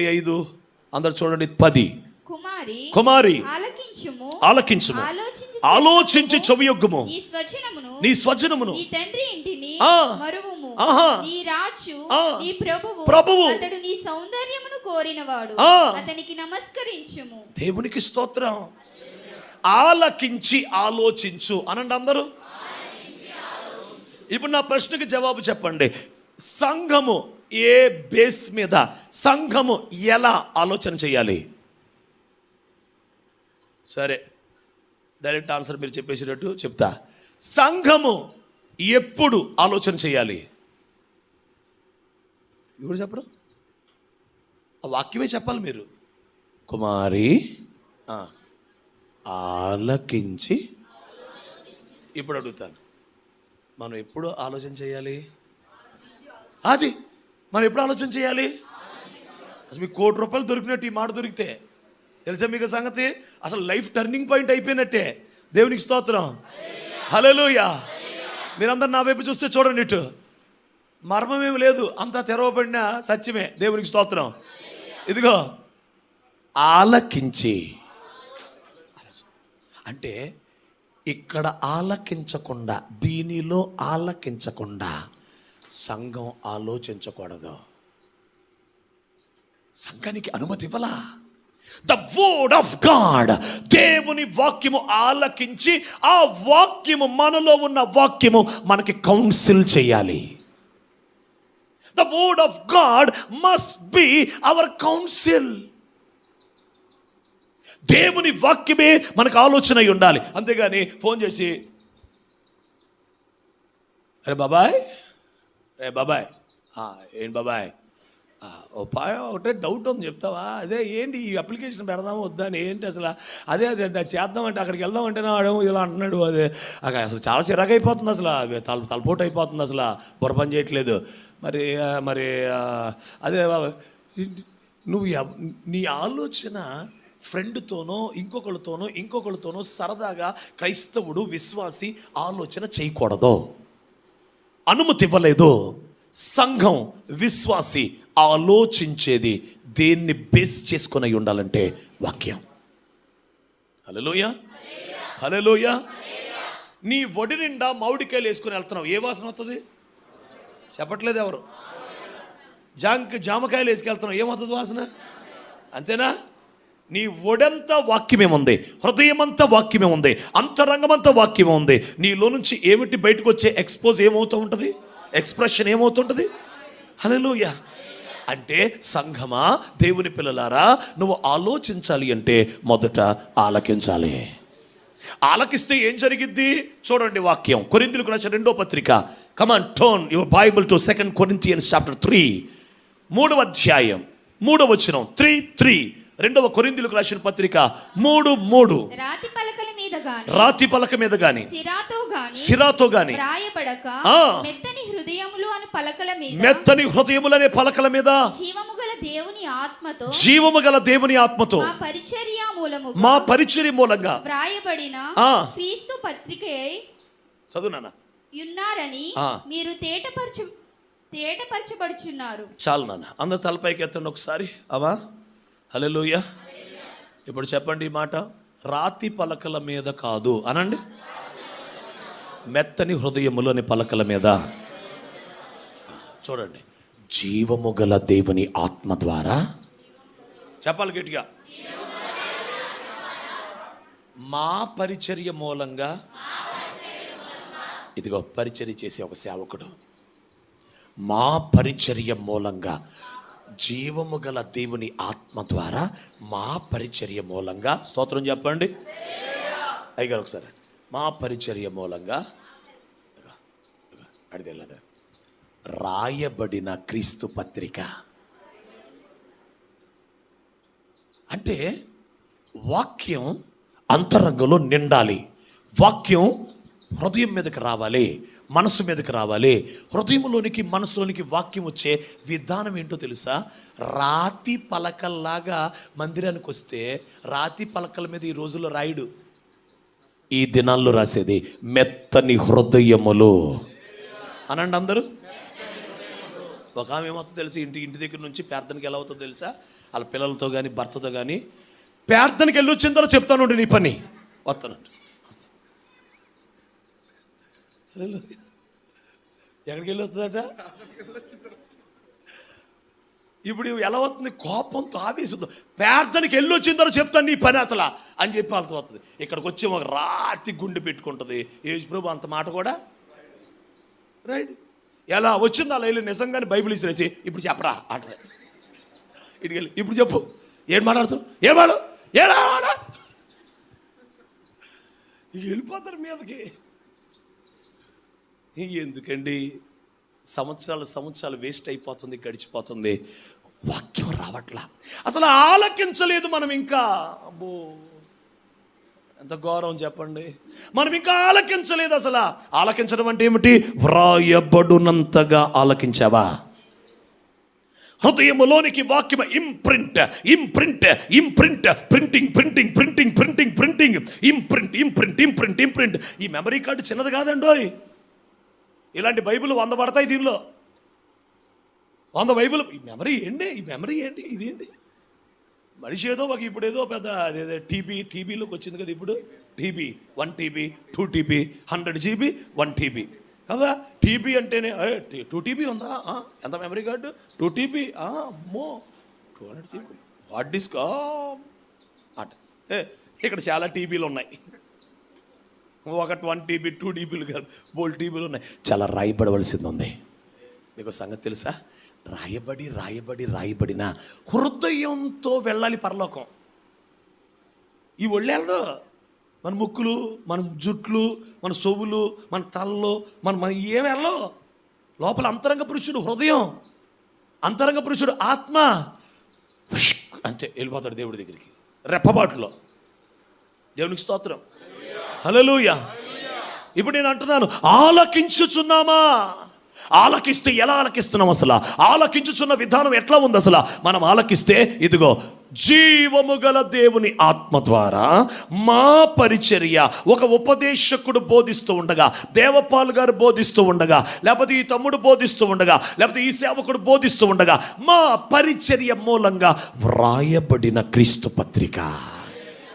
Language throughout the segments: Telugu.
నలభై ఐదు అందరు చూడండి పది కుమారి కుమారి ఆలకించుము ఆలోచించి చెవియొగ్గుము నీ స్వజనమును నీ తండ్రి ఇంటిని. మరువుము ఆహా. నీ రాజు. నీ ప్రభువు ప్రభువు. అతడు నీ సౌందర్యమును కోరినవాడు. అతనికి నమస్కరించుము దేవునికి స్తోత్రం ఆలకించి ఆలోచించు అనండి అందరూ ఇప్పుడు నా ప్రశ్నకి జవాబు చెప్పండి సంఘము ఏ బేస్ మీద సంఘము ఎలా ఆలోచన చేయాలి? సరే డైరెక్ట్ ఆన్సర్ మీరు చెప్పేసేటట్టు చెప్తా. సంఘము ఎప్పుడు ఆలోచన చేయాలి? ఇప్పుడు చెప్పరు? ఆ వాక్యమే చెప్పాలి మీరు. కుమారి ఆలకించి ఇప్పుడు అడుగుతాను. మనం ఎప్పుడు ఆలోచన చేయాలి? అది మనం ఎప్పుడు ఆలోచన చేయాలి? అసలు మీకు కోటి రూపాయలు దొరికినట్టు ఈ మాట దొరికితే తెలుసా మీకు సంగతి? అసలు లైఫ్ టర్నింగ్ పాయింట్ అయిపోయినట్టే. దేవునికి స్తోత్రం. హలోయా మీరందరు నా వైపు చూస్తే చూడండి ఇటు. మర్మమేమి లేదు అంతా తెరవబడిన సత్యమే. దేవునికి స్తోత్రం. ఇదిగో. ఆలకించి. అంటే ఇక్కడ ఆలకించకుండా దీనిలో ఆలకించకుండా సంఘం ఆలోచించకూడదు. సంఘానికి అనుమతి ఇవ్వలా? ద వర్డ్ ఆఫ్ గాడ్ దేవుని వాక్యము ఆలకించి ఆ వాక్యము మనలో ఉన్న వాక్యము మనకి కౌన్సిల్ చేయాలి. The word of God must be our counsel దేవుని వాక్యమే మనకు ఆలోచన అయి ఉండాలి. అంతేగాని ఫోన్ చేసి అరే బాబాయ్ రే బాబాయ్. ఏంటి బాబాయ్? ఓ పా ఒకటే డౌట్ ఉంది చెప్తావా? అదే ఏంటి ఈ అప్లికేషన్ పెడదామా వద్దా అని ఏంటి అసలు? అదే అదే చేద్దామంటే అక్కడికి వెళ్దామంటే వాడు ఇలా అంటున్నాడు అదే. అక్కడ అసలు చాలా చిరాకు అయిపోతుంది అసలు తల తలపోటు అయిపోతుంది అసలు బుర్ర పని చేయట్లేదు. మరి మరి అదే నువ్వు నీ ఆలోచన ఫ్రెండ్తోనో ఇంకొకరితోనో ఇంకొకరితోనో సరదాగా క్రైస్తవుడు విశ్వాసి ఆలోచన చేయకూడదు. అనుమతి ఇవ్వలేదు. సంఘం విశ్వాసి ఆలోచించేది దేన్ని బేస్ చేసుకుని అయి ఉండాలంటే వాక్యం. హలోయ హలోయ నీ వడి నిండా మామిడికాయలు వేసుకుని వెళ్తున్నావు. ఏ వాసన వస్తుంది చెప్పట్లేదు ఎవరు? జాంక్ జామకాయలు వేసుకెళ్తున్నావు. ఏమవుతుంది వాసన? అంతేనా? నీ ఒడంతా వాక్యమే ఉంది హృదయమంతా వాక్యమే ఉంది అంతరంగమంతా వాక్యమే ఉంది. నీలో నుంచి ఏమిటి బయటకు వచ్చే ఎక్స్పోజ్ ఏమవుతూ ఉంటుంది? ఎక్స్ప్రెషన్ ఏమవుతుంటుంది హలోయ అంటే సంఘమా దేవుని పిల్లలారా నువ్వు ఆలోచించాలి అంటే మొదట ఆలకించాలి. ఆలకిస్తే ఏం జరిగిద్ది? చూడండి వాక్యం. కొరిందులకు రాసిన రెండో పత్రిక. Come on turn your Bible to second Corinthians chapter three మూడవ అధ్యాయం. మూడవ వచనం. త్రీ త్రీ రెండవ కొరిందులకు రాసిన పత్రిక మూడు మూడు రాతి పలకల మీద గాని రాతి పలక మీద గాని సిరాతో గాని సిరాతో గాని వ్రాయబడక ఆ. మెత్తని హృదయములు అను పలకల మీద మెత్తని హృదయములనే పలకల మీద జీవము గల దేవుని ఆత్మతో జీవము గల దేవుని ఆత్మతో మా పరిచర్య మూలము మా పరిచర్య మూలంగా వ్రాయబడిన ఆ. క్రీస్తు పత్రికయై చదువు నాన్న ఉన్నారని. మీరు తేటపరచు తేటపరచబడుచున్నారు చాలు నాన్న అందరు తలపైకి ఎత్తండి ఒకసారి అవా హలోయ ఇప్పుడు చెప్పండి ఈ మాట రాతి పలకల మీద కాదు అనండి. మెత్తని హృదయములోని పలకల మీద. చూడండి జీవము గల దేవుని ఆత్మ ద్వారా. చెప్పాలి గట్టిగా. మా పరిచర్య మూలంగా ఇదిగో పరిచర్య చేసే ఒక సేవకుడు. మా పరిచర్య మూలంగా జీవము గల దేవుని ఆత్మ ద్వారా మా పరిచర్య మూలంగా స్తోత్రం చెప్పండి. అయ్యగారు ఒకసారి మా పరిచర్య మూలంగా ఇదిగో, అడిగి రాయబడిన క్రీస్తు పత్రిక. అంటే వాక్యం అంతరంగంలో నిండాలి. వాక్యం హృదయం మీదకి రావాలి మనసు మీదకి రావాలి. హృదయంలోనికి మనసులోనికి వాక్యం వచ్చే విధానం ఏంటో తెలుసా? రాతి పలకల్లాగా మందిరానికి వస్తే రాతి పలకల మీద ఈ రోజుల్లో రాయుడు. ఈ దినాల్లో రాసేది మెత్తని హృదయములు. అనండి అందరూ. ఒక ఆమె ఏమవుతుందో తెలుసు? ఇంటి ఇంటి దగ్గర నుంచి ప్రార్థనకి ఎలా అవుతుందో తెలుసా? వాళ్ళ పిల్లలతో కానీ భర్తతో కానీ ప్రార్థనకి వెళ్ళి వచ్చిన తర్వాత చెప్తాను నీ పని. వస్తానండి ఎక్కడికి వెళ్ళి వస్తుందట ఇప్పుడు ఎలా వస్తుంది? కోపంతో ఆవేశంతో. ప్రార్థనకి వెళ్ళి వచ్చిన తర్వాత చెప్తాను నీ పని అసలు అని చెప్పి వాళ్ళతో వస్తుంది ఇక్కడికి వచ్చి ఒక రాతి గుండె పెట్టుకుంటుంది. ఏజ్ ప్రభు అంత మాట కూడా? రైట్. ఎలా వచ్చింది అలా వెళ్ళి నిజంగానే బైబిల్ ఇసిరేసి ఇప్పుడు చెప్పరా? అంటది. ఇటుకి వెళ్ళి ఇప్పుడు చెప్పు. ఏం మాట్లాడుతున్నావు? ఏం ఏడా వెళ్ళిపోతారు మీదకి. ఎందుకండి? సంవత్సరాలు సంవత్సరాలు వేస్ట్ అయిపోతుంది గడిచిపోతుంది. వాక్యం రావట్లా. అసలు ఆలకించలేదు మనం ఇంకా. అబ్బో! ఎంత గౌరవం చెప్పండి. మనం ఇంకా ఆలకించలేదు అసలు. ఆలకించడం అంటే ఏమిటి? వ్రాయబడునంతగా ఆలకించావా? హృదయములోనికి వాక్యం imprint imprint imprint printing printing printing printing printing imprint imprint imprint imprint ఈ మెమరీ కార్డు చిన్నది కాదండోయ్. ఇలాంటి బైబిల్ వంద పడతాయి దీనిలో. వంద బైబిల్ ఈ మెమరీ ఏంటి? ఈ మెమరీ ఏంటి? ఇదేంటి? మనిషి ఏదో ఒక ఇప్పుడు ఏదో పెద్ద అదేదో టీబీ టీబీలోకి వచ్చింది కదా ఇప్పుడు. TB one TB two TB hundred GB one TB. కదా? టీబీ అంటేనే టూ టీబీ ఉందా? ఎంత మెమరీ కార్డు? టూ టీబీ అమ్మో two hundred GB. Hard disk at. ఏ, ఇక్కడ చాలా టీబీలు ఉన్నాయి. ఒకటి వన్ టీబీ టూ టీబీలు కాదు బోల్ టీబీలు ఉన్నాయి. చాలా రాయబడవలసింది ఉంది. మీకు సంగతి తెలుసా? రాయబడి రాయబడి రాయబడిన హృదయంతో వెళ్ళాలి పరలోకం. ఈ ఒళ్ళేళ్ళడు మన ముక్కులు మన జుట్లు మన సొవులు మన తలలు మన మన ఏం వెళ్ళో లోపల అంతరంగ పురుషుడు హృదయం అంతరంగ పురుషుడు ఆత్మ. అంతే వెళ్ళిపోతాడు దేవుడి దగ్గరికి. రెప్పబాటులో. దేవునికి స్తోత్రం. హలలుయ ఇప్పుడు నేను అంటున్నాను ఆలకించుచున్నామా? ఆలకిస్తే ఎలా ఆలకిస్తున్నాం అసలు? ఆలకించుచున్న విధానం ఎట్లా ఉంది అసలు? మనం ఆలకిస్తే ఇదిగో జీవము గల దేవుని ఆత్మ ద్వారా మా పరిచర్య ఒక ఉపదేశకుడు బోధిస్తూ ఉండగా దేవపాల్ గారు బోధిస్తూ ఉండగా లేకపోతే ఈ తమ్ముడు బోధిస్తూ ఉండగా లేకపోతే ఈ సేవకుడు బోధిస్తూ ఉండగా మా పరిచర్య మూలంగా వ్రాయబడిన క్రీస్తు పత్రిక.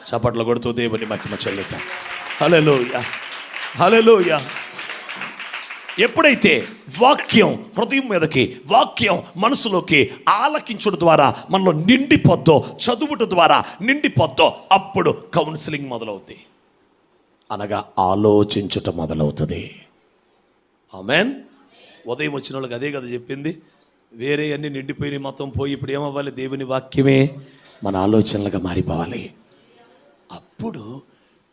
చప్పట్లు కొడుతూ దేవుని మహిమ చెల్లిద్దాం హల్లెలూయా. హల్లెలూయా. ఎప్పుడైతే వాక్యం హృదయం మీదకి వాక్యం మనసులోకి ఆలకించడం ద్వారా మనలో నిండిపోద్దో చదువుట ద్వారా నిండిపోద్దో అప్పుడు కౌన్సిలింగ్ మొదలవుతుంది అనగా ఆలోచించుట మొదలవుతుంది. ఆమెన్. ఉదయం వచ్చిన వాళ్ళకి అదే కదా చెప్పింది. వేరే అన్ని నిండిపోయినాయి మొత్తం పోయి ఇప్పుడు ఏమవ్వాలి? దేవుని వాక్యమే మన ఆలోచనలుగా మారిపోవాలి. అప్పుడు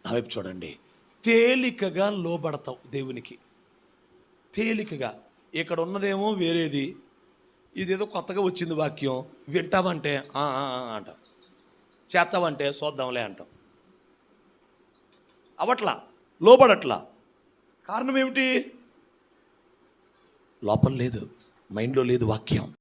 నా వైపు చూడండి. తేలికగా లోబడతావు దేవునికి. తేలికగా. ఇక్కడ ఉన్నదేమో వేరేది. ఇదేదో కొత్తగా వచ్చింది వాక్యం. వింటావంటే "ఆ, అంటాం. చేస్తావంటే చూద్దాంలే అంటాం. అవట్లా. లోబడట్లా. కారణం ఏమిటి? లోపల లేదు. మైండ్లో లేదు వాక్యం.